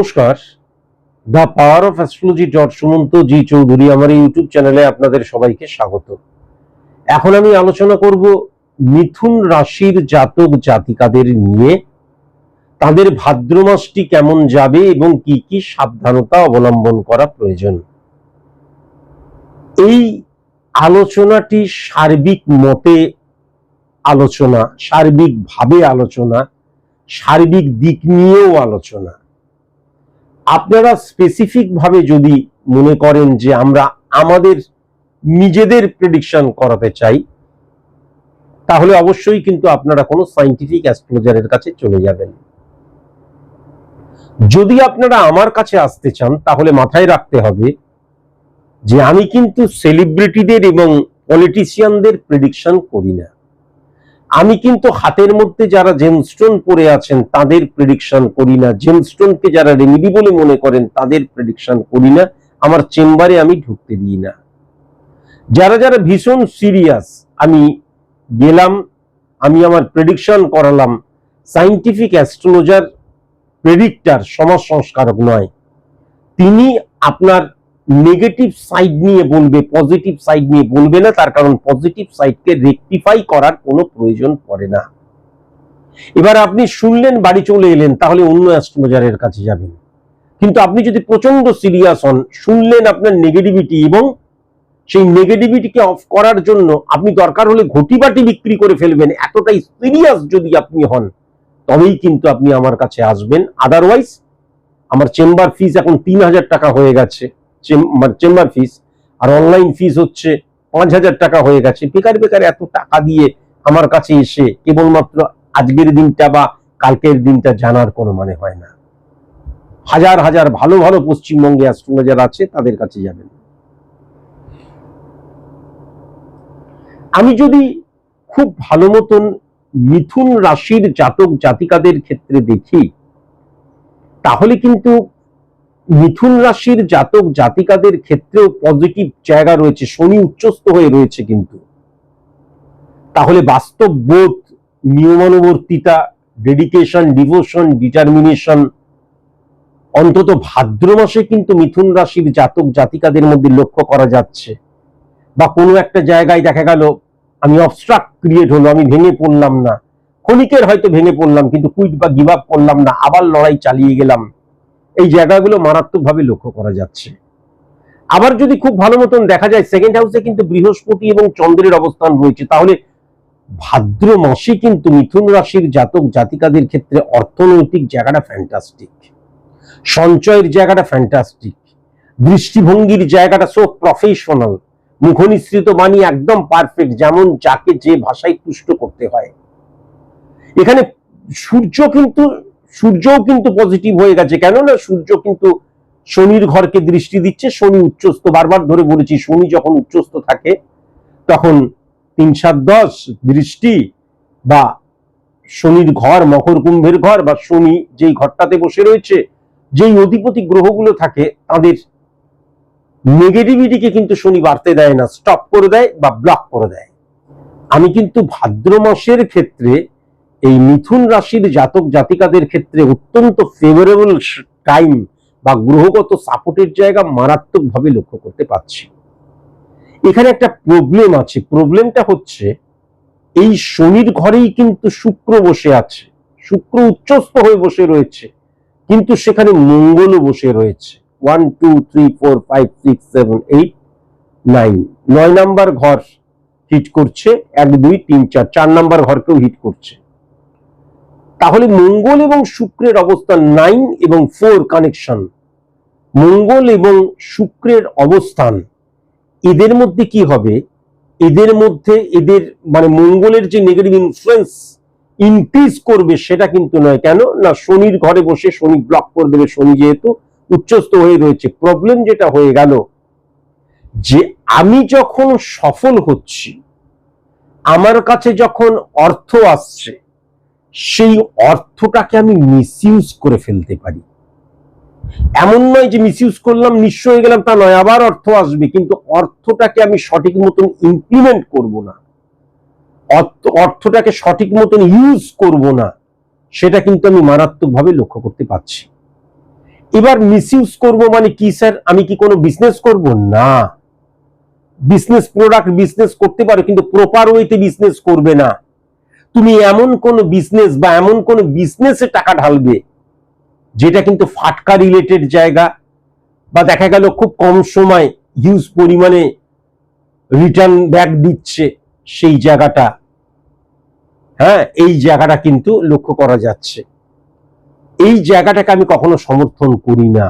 নমস্কার। The power of astrology dot Sumanta G Chowdhury আমার YouTube চ্যানেলে আপনাদের সবাইকে স্বাগত। এখন আমি আলোচনা করব মিথুন রাশির জাতক জাতিকাদের নিয়ে। তাদের ভাদ্র মাসটি কেমন যাবে এবং কি কি সাবধানতা অবলম্বন করা প্রয়োজন? এই আলোচনাটি সার্বিক মতে আলোচনা, সার্বিকভাবে আলোচনা, সার্বিক দিক নিয়েও আলোচনা। আপনারা স্পেসিফিক ভাবে যদি মনে করেন যে আমরা আমাদের নিজেদের প্রেডিকশন করাতে চাই, তাহলে অবশ্যই কিন্তু আপনারা কোনো সাইন্টিফিক অ্যাস্ট্রোলজারের কাছে চলে যাবেন। যদি আপনারা আমার কাছে আসতে চান, তাহলে মাথায় রাখতে হবে যে আমি কিন্তু সেলিব্রিটিদের এবং পলিটিশিয়ানদের প্রেডিকশন করি না। আমি কিন্তু হাতের মধ্যে যারা জেমস্টোন পরে আছেন, তাদের প্রেডিকশন করি না। জেমস্টোনকে যারা রেমিডি বলে মনে করেন, তাদের প্রেডিকশন করি না। আমার চেম্বারে আমি ঢুকতে দিই না। যারা যারা ভীষণ সিরিয়াস আমি গেলাম, আমি আমার প্রেডিকশন করালাম সাইন্টিফিক অ্যাস্ট্রোলজার প্রেডিক্টার সমাজ সংস্কারক নয়। তিনি আপনার নেগেটিভ সাইড নিয়ে বলবে পজিটিভ সাইড নিয়ে বলবে না, তার কারণ পজিটিভ সাইডকে রেকটিফাই করার কোনো প্রয়োজন পড়ে না। এবার আপনি শুনলেন, বাড়ি চলে এলেন, তাহলে অন্য অ্যাস্ট্রোলজারের কাছে যাবেন। কিন্তু আপনি যদি প্রচণ্ড সিরিয়াস হন, শুনলেন আপনার নেগেটিভিটি এবং সেই নেগেটিভিটিকে অফ করার জন্য আপনি দরকার হলে ঘটি বাটি বিক্রি করে ফেলবেন, এতটাই সিরিয়াস যদি আপনি হন, তবেই কিন্তু আপনি আমার কাছে আসবেন। আদারওয়াইজ আমার চেম্বার ফিজ এখন তিন হাজার টাকা হয়ে গেছে। চেম্বার ফিস আর অনলাইন ফিস হচ্ছে পাঁচ হাজার টাকা হয়ে গেছে। বেকার বেকার এত টাকা দিয়ে আমার কাছে এসে কেবলমাত্র আজকের দিনটা বা কালকের দিনটা জানার কোনো মানে হয় না। হাজার হাজার ভালো ভালো পশ্চিমবঙ্গে অ্যাস্ট্রোলজার আছে, তাদের কাছে যাবেন। আমি যদি খুব ভালো মতন মিথুন রাশির জাতক জাতিকাদের ক্ষেত্রে দেখি, তাহলে কিন্তু মিথুন রাশির জাতক জাতিকাদের ক্ষেত্রেও পজিটিভ জায়গা রয়েছে, শনি উচ্চস্থ হয়ে রয়েছে কিন্তু। তাহলে বাস্তব বোধ, নিয়মানুবর্তিতা ডেডিকেশন ডিভোশন ডিটারমিনেশন অন্তত ভাদ্র মাসে কিন্তু মিথুন রাশির জাতক জাতিকাদের মধ্যে লক্ষ্য করা যাচ্ছে। বা কোনো একটা জায়গায় দেখা গেল, আমি অবস্ট্রাক্ট ক্রিয়েট হলো, আমি ভেঙে পড়লাম না। ক্ষণিকের হয়তো ভেঙে পড়লাম, কিন্তু কুইট বা গিভ আপ করলাম না, আবার লড়াই চালিয়ে গেলাম। এই জায়গাগুলো মারাত্মকভাবে লক্ষ্য করা যাচ্ছে। আবার যদি খুব ভালো মতন দেখা যায় সেকেন্ড হাউসে কিন্তু বৃহস্পতি এবং চন্দ্রের অবস্থান রয়েছে। তাহলে ভাদ্র মাসে কিন্তু মিথুন রাশির জাতক জাতিকাদের ক্ষেত্রে অর্থনৈতিক জায়গাটা ফ্যান্টাস্টিক সঞ্চয়ের জায়গাটা ফ্যান্টাস্টিক দৃষ্টিভঙ্গির জায়গাটা সো প্রফেশনাল মুখনিসৃত বাণী একদম পারফেক্ট যেমন যাকে যে ভাষায় তুষ্ট করতে হয়। এখানে সূর্য কিন্তু সূর্যও কিন্তু পজিটিভ হয়ে গেছে। কেন না সূর্য কিন্তু শনির ঘরকে দৃষ্টি দিচ্ছে, শনি উচ্চস্থ। বারবার ধরে বলেছি, শনি যখন উচ্চস্থ থাকে, তখন তিন সাত দশ দৃষ্টি বা শনির ঘর, মকর কুম্ভের ঘর বা শনি যেই ঘরটাতে বসে রয়েছে, যেই অধিপতি গ্রহগুলো থাকে, তাদের নেগেটিভিটিকে কিন্তু শনি বাড়তে দেয় না স্টপ করে দেয় বা ব্লক করে দেয়। আমি কিন্তু ভাদ্র মাসের ক্ষেত্রে এই মিথুন রাশির জাতক জাতিকাদের ক্ষেত্রে অত্যন্ত ফেভারেবল টাইম বা গ্রহগত সাপোর্টের জায়গা মারাত্মকভাবে লক্ষ্য করতে পারছি। এখানে একটা প্রবলেম আছে। প্রবলেমটা হচ্ছে, এই শনির ঘরেই কিন্তু শুক্র বসে আছে। শুক্র উচ্চস্থ হয়ে বসে রয়েছে, কিন্তু সেখানে মঙ্গলও বসে রয়েছে। One two three four five six seven eight nine নয় নাম্বার ঘর হিট করছে, এক, দুই, তিন, চার। চার নাম্বার ঘরকেও হিট করছে। তাহলে মঙ্গল এবং শুক্রের অবস্থান নাইন এবং ফোর কানেকশন মঙ্গল এবং শুক্রের অবস্থান, এদের মধ্যে কি হবে? এদের মধ্যে এদের মানে মঙ্গলের যে নেগেটিভ ইনফ্লুয়েন্স ইনক্রিজ করবে সেটা কিন্তু নয়। কেন? না, শনির ঘরে বসে শনি ব্লক করে দেবে, শনি যেহেতু উচ্চস্থ হয়ে রয়েছে। প্রবলেম যেটা হয়ে গেল যে আমি যখন সফল হচ্ছি, আমার কাছে যখন অর্থ আসছে সেই অর্থটাকে আমি মিসইউজ করে ফেলতে পারি। এমন নয় যে মিসইউজ করলাম নিঃস্ব হয়ে গেলাম, তা নয়, আবার অর্থ আসবে, কিন্তু অর্থটাকে আমি সঠিক মতন ইমপ্লিমেন্ট করব না। অর্থ- অর্থটাকে সঠিক মতন ইউজ করব না, সেটা কিন্তু আমি মারাত্মকভাবে লক্ষ্য করতে পারছি। এবার মিসইউজ করব মানে কি, স্যার? আমি কি কোনো বিজনেস করব? না। বিজনেস প্রোডাক্ট বিজনেস করতে পারো, কিন্তু প্রপার ওয়েতে বিজনেস করবে না। তুমি এমন কোন বিজনেস বা এমন কোন বিজনেসে টাকা ঢালবে, যেটা কিন্তু ফাটকা রিলেটেড জায়গা বা দেখা গেল খুব কম সময় হিউজ পরিমাণে রিটার্ন ব্যাক দিচ্ছে সেই জায়গাটা। হ্যাঁ এই জায়গাটা কিন্তু লক্ষ্য করা যাচ্ছে। এই জায়গাটাকে আমি কখনো সমর্থন করি না।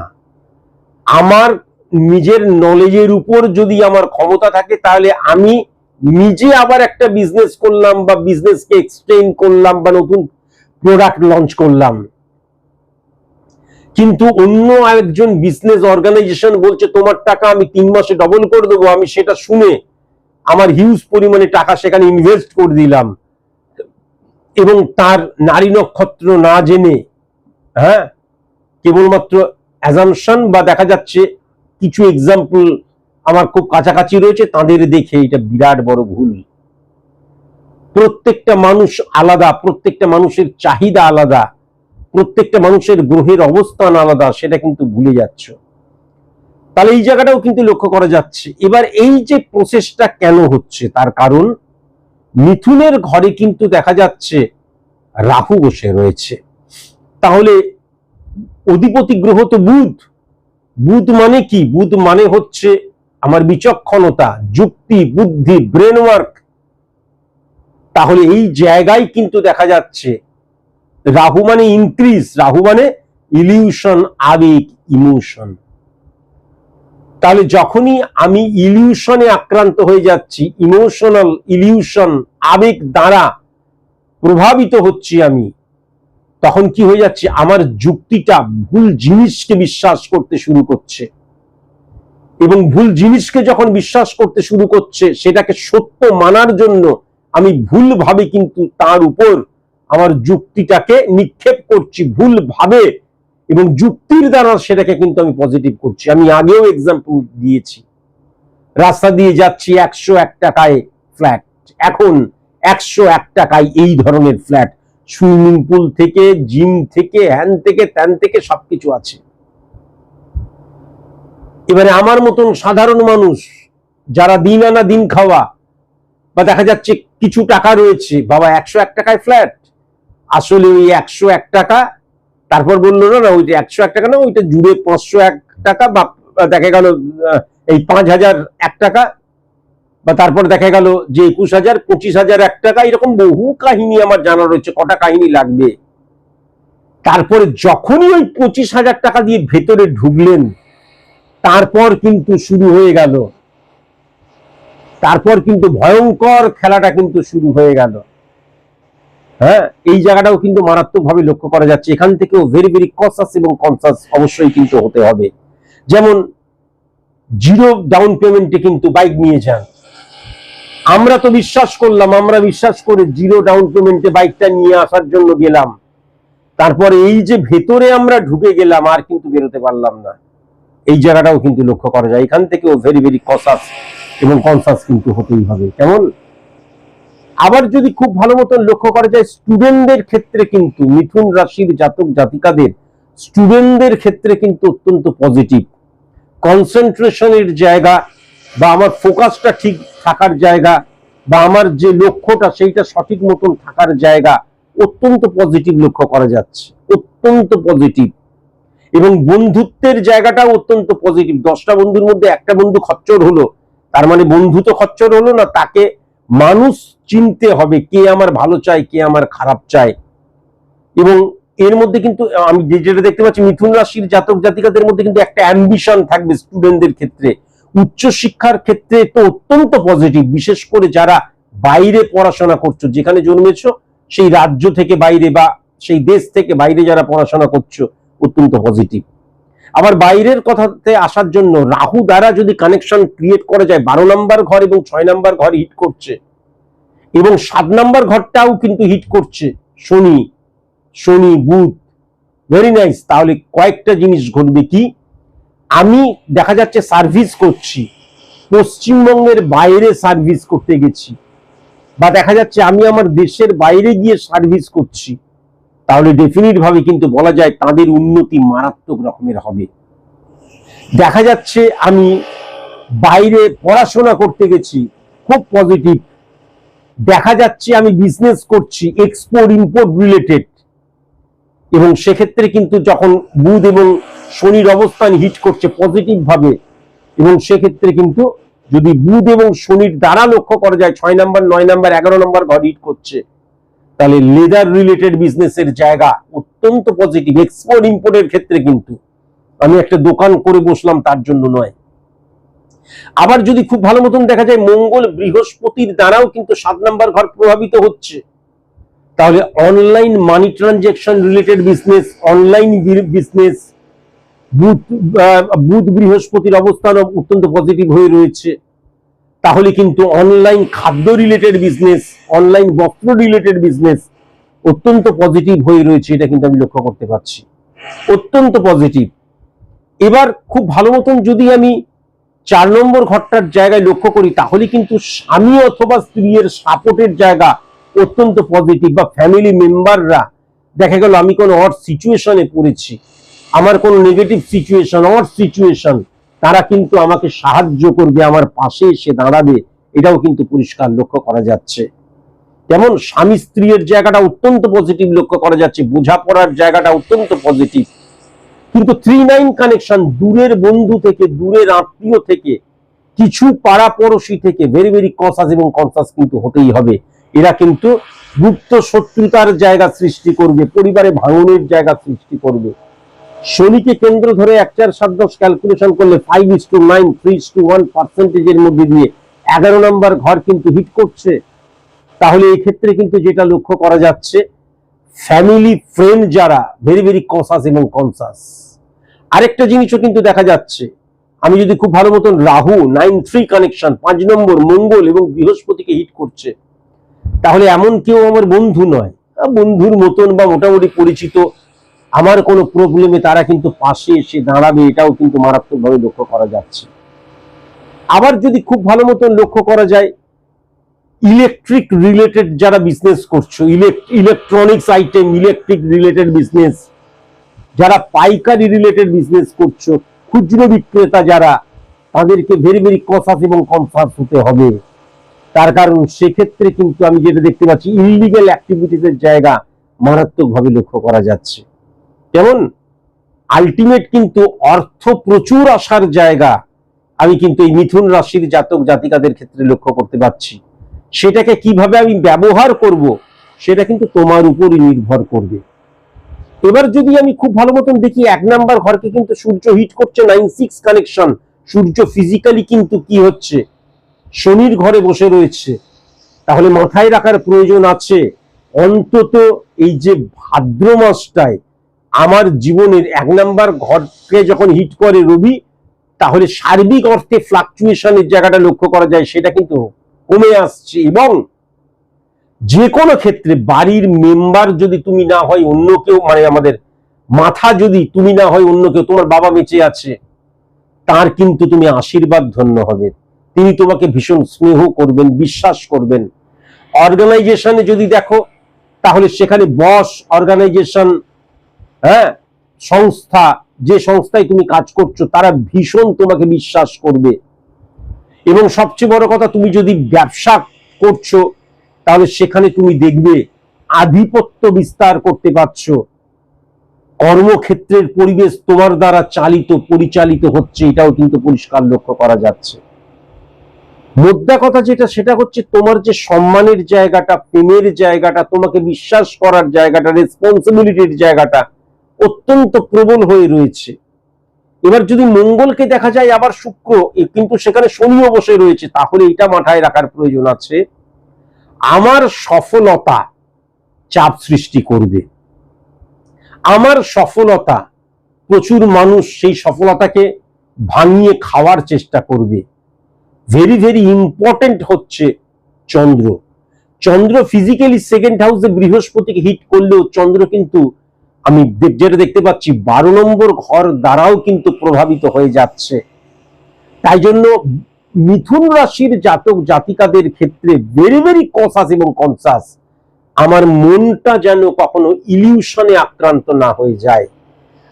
আমার নিজের নলেজের উপর যদি আমার ক্ষমতা থাকে, তাহলে আমি নিজে আবার একটা বিজনেস করলাম বা বিজনেসকে এক্সটেন্ড করলাম বা নতুন প্রোডাক্ট লঞ্চ করলাম। কিন্তু অন্য একজন বিজনেস অর্গানাইজেশন বলছে, তোমার টাকা আমি তিন মাসে ডবল করে দেবো, আমি সেটা শুনে আমার হিউজ পরিমাণে টাকা সেখানে ইনভেস্ট করে দিলাম। এবং তার নারী নক্ষত্র না জেনে হ্যাঁ কেবলমাত্র অ্যাজামশন বা দেখা যাচ্ছে কিছু এক্সাম্পল আমার খুব কাছাকাছি রয়েছে, তাদের দেখে এটা বিরাট বড় ভুল। প্রত্যেকটা মানুষ আলাদা, প্রত্যেকটা মানুষের চাহিদা আলাদা, প্রত্যেকটা মানুষের গ্রহের অবস্থান আলাদা, সেটা কিন্তু ভুলে যাচ্ছ। তাহলে এই জায়গাটাও কিন্তু লক্ষ্য করা যাচ্ছে। এবার এই যে প্রসেসটা কেন হচ্ছে, তার কারণ মিথুনের ঘরে কিন্তু দেখা যাচ্ছে রাহু বসে রয়েছে। তাহলে অধিপতি গ্রহ তো বুধ। বুধ মানে কি? বুধ মানে হচ্ছে আমার বিচক্ষণতা, যুক্তি, বুদ্ধি ব্রেন ওয়ার্ক তাহলে এই জায়গায় কিন্তু দেখা যাচ্ছে রাহু মানে ইনক্রিজ রাহু মানে ইলিউশন আবেগ ইমোশন তাহলে যখনই আমি ইলিউশনে আক্রান্ত হয়ে যাচ্ছি ইমোশনাল ইলিউশন আবেগ দ্বারা প্রভাবিত হচ্ছি আমি, তখন কি হয়ে যাচ্ছে? আমার যুক্তিটা ভুল জিনিসকে বিশ্বাস করতে শুরু করছে। এবং ভুল জিনিসকে যখন বিশ্বাস করতে শুরু করছে, সেটাকে সত্য মানার জন্য আমি ভুলভাবে কিন্তু তার উপর আমার যুক্তিটাকে নিক্ষেপ করছি, ভুলভাবে। এবং যুক্তির দ্বারা সেটাকে কিন্তু আমি পজিটিভ করছি। আমি আগেও এক্সাম্পল দিয়েছি। রাস্তা দিয়ে যাচ্ছি একশো এক টাকায় ফ্ল্যাট এখন একশো এক টাকায় এই ধরনের ফ্ল্যাট সুইমিং পুল থেকে জিম থেকে হ্যান থেকে ত্যান থেকে সবকিছু আছে। এবারে আমার মতন সাধারণ মানুষ যারা দিন আনা দিন খাওয়া, বা দেখা যাচ্ছে কিছু টাকা রয়েছে, বাবা একশো এক টাকায় ফ্ল্যাট আসলে ওই একশো এক টাকা, তারপর বলল, না না ওইটা একশো এক টাকা না, ওইটা জুড়ে পাঁচশো এক টাকা, বা দেখা গেল এই পাঁচ হাজার এক টাকা, বা তারপর দেখা গেল যে একুশ হাজার, পঁচিশ হাজার এক টাকা, এরকম বহু কাহিনী আমার জানা রয়েছে, কটা কাহিনী লাগবে। তারপরে যখনই ওই পঁচিশ হাজার টাকা দিয়ে ভেতরে ঢুকলেন তারপর কিন্তু শুরু হয়ে গেল। তারপর কিন্তু ভয়ঙ্কর খেলাটা কিন্তু শুরু হয়ে গেল। হ্যাঁ এই জায়গাটাও কিন্তু মারাত্মকভাবে লক্ষ্য করা যাচ্ছে। এখান থেকেও ভেরি ভেরি কনসাস এবং কনসাস অবশ্যই কিন্তু হতে হবে। যেমন জিরো ডাউন পেমেন্টে কিন্তু বাইক নিয়ে যান। আমরা তো বিশ্বাস করলাম, আমরা বিশ্বাস করে জিরো ডাউন পেমেন্টে বাইকটা নিয়ে আসার জন্য গেলাম। তারপরে এই যে ভেতরে আমরা ঢুকে গেলাম, আর কিন্তু বেরোতে পারলাম না। এই জায়গাটাও কিন্তু লক্ষ্য করা যায়। এখান থেকেও ভেরি ভেরি কসাস এবং কনসাস কিন্তু হতেই হবে। কেমন? আবার যদি খুব ভালো মতন লক্ষ্য করা যায় স্টুডেন্টদের ক্ষেত্রে কিন্তু মিথুন রাশির জাতক জাতিকাদের স্টুডেন্টদের ক্ষেত্রে কিন্তু অত্যন্ত পজিটিভ কনসেন্ট্রেশনের জায়গা বা আমার ফোকাসটা ঠিক থাকার জায়গা বা আমার যে লক্ষ্যটা সেইটা সঠিক মতন থাকার জায়গা অত্যন্ত পজিটিভ লক্ষ্য করা যাচ্ছে। অত্যন্ত পজিটিভ এবং বন্ধুত্বের জায়গাটাও অত্যন্ত পজিটিভ দশটা বন্ধুর মধ্যে একটা বন্ধু খচ্চর হলো, তার মানে বন্ধু তো খচ্চর হলো না, তাকে মানুষ চিনতে হবে, কে আমার ভালো চায়, কে আমার খারাপ চায়। এবং এর মধ্যে কিন্তু, আমি যেটা দেখতে পাচ্ছি, মিথুন রাশির জাতক জাতিকাদের মধ্যে কিন্তু একটা অ্যাম্বিশন থাকবে স্টুডেন্টদের ক্ষেত্রে। উচ্চ শিক্ষার ক্ষেত্রে তো অত্যন্ত পজিটিভ বিশেষ করে যারা বাইরে পড়াশোনা করছ, যেখানে জন্মেছো, সেই রাজ্য থেকে বাইরে বা সেই দেশ থেকে বাইরে যারা পড়াশোনা করছ অত্যন্ত পজিটিভ আবার বাইরের কথাতে আসার জন্য রাহু দ্বারা যদি কানেকশন ক্রিয়েট করা যায়, বারো নাম্বার ঘর এবং ছয় নাম্বার ঘর হিট করছে। এবং সাত নাম্বার ঘরটাও কিন্তু হিট করছে। শনি শনি, বুধ ভেরি নাইস তাহলে কয়েকটা জিনিস ঘটবে কি? আমি দেখা যাচ্ছে সার্ভিস করছি। পশ্চিমবঙ্গের বাইরে সার্ভিস করতে গেছি। বা দেখা যাচ্ছে আমি আমার দেশের বাইরে গিয়ে সার্ভিস করছি। তাহলে ডেফিনিট ভাবে কিন্তু বলা যায় তাদের উন্নতি মারাত্মক রকমের হবে। দেখা যাচ্ছে আমি বাইরে পড়াশোনা করতে গেছি, খুব পজিটিভ দেখা যাচ্ছে আমি বিজনেস করছি এক্সপোর্ট ইম্পোর্ট রিলেটেড এবং সেক্ষেত্রে কিন্তু যখন বুধ এবং শনির অবস্থান হিট করছে পজিটিভ ভাবে, এবং সেক্ষেত্রে কিন্তু যদি বুধ এবং শনির দ্বারা লক্ষ্য করা যায়, ছয় নাম্বার নয় নাম্বার এগারো নাম্বার ঘর হিট করছে তাহলে লেদার রিলেটেড বিজনেসের জায়গা অত্যন্ত পজিটিভ এক্সপোর্ট ইম্পোর্টের ক্ষেত্রে কিন্তু। আমি একটা দোকান করে বসলাম, তার জন্য নয়। আবার যদি খুব ভালো মতন দেখা যায়, মঙ্গল বৃহস্পতির দ্বারাও কিন্তু সাত নাম্বার ঘর প্রভাবিত হচ্ছে। তাহলে online money transaction related business online business বুধ বুধ বৃহস্পতির অবস্থান অত্যন্ত পজিটিভ হয়ে রয়েছে। তাহলে কিন্তু অনলাইন খাদ্য রিলেটেড বিজনেস অনলাইন বস্ত্র রিলেটেড বিজনেস অত্যন্ত পজিটিভ হয়ে রয়েছে, এটা কিন্তু আমি লক্ষ্য করতে পারছি। অত্যন্ত পজিটিভ এবার খুব ভালো মতন যদি আমি চার নম্বর ঘরটার জায়গায় লক্ষ্য করি, তাহলে কিন্তু স্বামী অথবা স্ত্রীর সাপোর্টের জায়গা অত্যন্ত পজিটিভ বা ফ্যামিলি মেম্বাররা দেখা গেল আমি কোনো অড সিচুয়েশনে পড়েছি, আমার কোনো নেগেটিভ সিচুয়েশন অড সিচুয়েশন তারা কিন্তু আমাকে সাহায্য করবে, আমার পাশে এসে দাঁড়াবে, এটাও কিন্তু পরিষ্কার লক্ষ্য করা যাচ্ছে। যেমন স্বামী স্ত্রীর জায়গাটা অত্যন্ত পজিটিভ লক্ষ্য করা যাচ্ছে, বোঝাপড়ার জায়গাটা অত্যন্ত পজিটিভ কিন্তু থ্রি নাইন কানেকশন দূরের বন্ধু থেকে, দূরের আত্মীয় থেকে, কিছু পাড়াপড়শি থেকে ভেরি ভেরি কনসাস এবং কনসাস কিন্তু হতেই হবে। এরা কিন্তু গুপ্ত শত্রুতার জায়গা সৃষ্টি করবে, পরিবারে ভাঙনের জায়গা সৃষ্টি করবে। শনিকে কেন্দ্র ধরে এক চার সাত দশ ক্যালকুলেশন করলে five is to nine three is to one পার্সেন্টেজের মধ্যে দিয়ে এগারো নম্বর ঘর কিন্তু হিট করছে। তাহলে এই ক্ষেত্রে কিন্তু যেটা লক্ষ্য করা যাচ্ছে ফ্যামিলি ফ্রেন্ড যারা ভেরি ভেরি কনসাস এবং কনসাস আরেকটা জিনিসও কিন্তু দেখা যাচ্ছে, আমি যদি খুব ভালো মতন রাহু নাইন থ্রি কানেকশন পাঁচ নম্বর মঙ্গল এবং বৃহস্পতিকে হিট করছে, তাহলে এমন কেউ আমার বন্ধু নয়। বন্ধুর মতন বা মোটামুটি পরিচিত আমার কোনো প্রবলেমে তারা কিন্তু পাশে এসে দাঁড়াবে, এটাও কিন্তু মারাত্মকভাবে লক্ষ্য করা যাচ্ছে। আবার যদি খুব ভালো মতন লক্ষ্য করা যায় ইলেকট্রিক রিলেটেড যারা বিজনেস করছ electronics item electric related business যারা পাইকারি রিলেটেড বিজনেস করছ খুচরো বিক্রেতা যারা, তাদেরকে ভেরি ভেরি কনসাস এবং কনসাস হতে হবে। তার কারণ সেক্ষেত্রে কিন্তু আমি যেটা দেখতে পাচ্ছি ইলিগেল অ্যাক্টিভিটিসের জায়গা মারাত্মকভাবে লক্ষ্য করা যাচ্ছে। যেমন আলটিমেট কিন্তু অর্থ প্রচুর আসার জায়গা। আমি কিন্তু এই মিথুন রাশির জাতক জাতিকাদের ক্ষেত্রে লক্ষ্য করতে পারছি। সেটাকে কীভাবে আমি ব্যবহার করব, সেটা কিন্তু তোমার উপরই নির্ভর করবে। এবার যদি আমি খুব ভালো মতন দেখি, এক নাম্বার ঘরকে কিন্তু সূর্য হিট করছে নাইন সিক্স কানেকশন সূর্য ফিজিক্যালি কিন্তু কি হচ্ছে? শনির ঘরে বসে রয়েছে। তাহলে মাথায় রাখার প্রয়োজন আছে। অন্তত এই যে ভাদ্র মাসটায় আমার জীবনের এক নাম্বার ঘরকে যখন হিট করে রবি, তাহলে সার্বিক অর্থে ফ্লাকচুয়েশনের জায়গাটা লক্ষ্য করা যায়, সেটা কিন্তু কমে আসছে এবং যে কোনো ক্ষেত্রে বাড়ির মেম্বার যদি তুমি না হয়, অন্য কেউ মানে আমাদের মাথা যদি তুমি না হয়, অন্য কেউ, তোমার বাবা বেঁচে আছে, তার কিন্তু তুমি আশীর্বাদ ধন্য হবে। তিনি তোমাকে ভীষণ স্নেহ করবেন, বিশ্বাস করবেন। অর্গানাইজেশনে যদি দেখো, তাহলে সেখানে বস অর্গানাইজেশন হ্যাঁ? সংস্থা, যে সংস্থায় তুমি কাজ করছ, তারা ভীষণ তোমাকে বিশ্বাস করবে। এবং সবচেয়ে বড় কথা, তুমি যদি ব্যবসা করছ, তাহলে সেখানে তুমি দেখবে আধিপত্য বিস্তার করতে পারছ। কর্মক্ষেত্রের পরিবেশ তোমার দ্বারা চালিত, পরিচালিত হচ্ছে, এটাও কিন্তু পরিষ্কার লক্ষ্য করা যাচ্ছে। মোদ্দা কথা যেটা, সেটা হচ্ছে তোমার যে সম্মানের জায়গাটা, প্রেমের জায়গাটা, তোমাকে বিশ্বাস করার জায়গাটা রেসপন্সিবিলিটির জায়গাটা অত্যন্ত প্রবল হয়ে রয়েছে। এবার যদি মঙ্গলকে দেখা যায় আবার শুক্র কিন্তু সেখানে শনিও বসে রয়েছে, তাহলে এটা মাথায় রাখার প্রয়োজন আছে। আমার সফলতা চাপ সৃষ্টি করবে। আমার সফলতা, প্রচুর মানুষ সেই সফলতাকে ভাঙিয়ে খাওয়ার চেষ্টা করবে। ভেরি ভেরি ইম্পর্টেন্ট হচ্ছে চন্দ্র। চন্দ্র ফিজিক্যালি সেকেন্ড হাউসে বৃহস্পতিকে হিট করলেও চন্দ্র কিন্তু আমি যেটা দেখতে পাচ্ছি, বারো নম্বর ঘর দ্বারাও কিন্তু প্রভাবিত হয়ে যাচ্ছে। তাই জন্য মিথুন রাশির জাতক জাতিকাদের ক্ষেত্রে ভেরি ভেরি কনসাস এবং কনসাস আমার মনটা যেন কখনো ইলিউশনে আক্রান্ত না হয়ে যায়।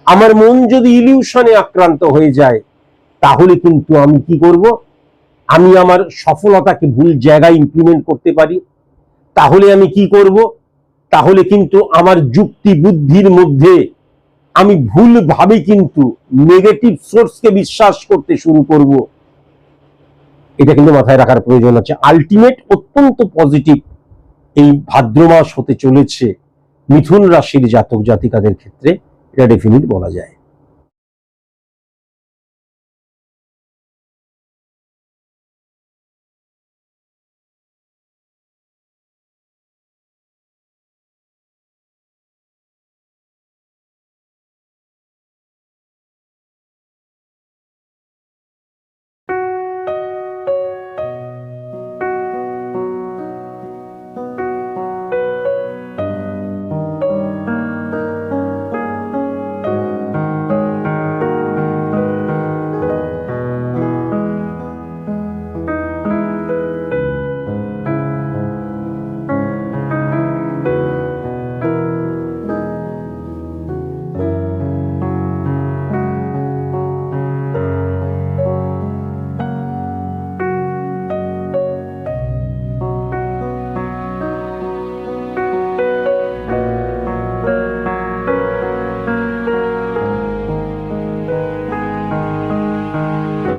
আমার মন যদি ইলিউশনে আক্রান্ত হয়ে যায়, তাহলে কিন্তু আমি কি করব? আমি আমার সফলতাকে ভুল জায়গায় ইমপ্লিমেন্ট করতে পারি। তাহলে আমি কি করব? তাহলে কিন্তু আমার যুক্তি বুদ্ধির মধ্যে আমি ভুলভাবে কিন্তু নেগেটিভ সোর্সকে বিশ্বাস করতে শুরু করব। এটা কিন্তু মাথায় রাখার প্রয়োজন আছে। আলটিমেট অত্যন্ত পজিটিভ এই ভাদ্র মাস হতে চলেছে। মিথুন রাশির জাতক জাতিকাদের ক্ষেত্রে এটা ডেফিনিট বলা যায়।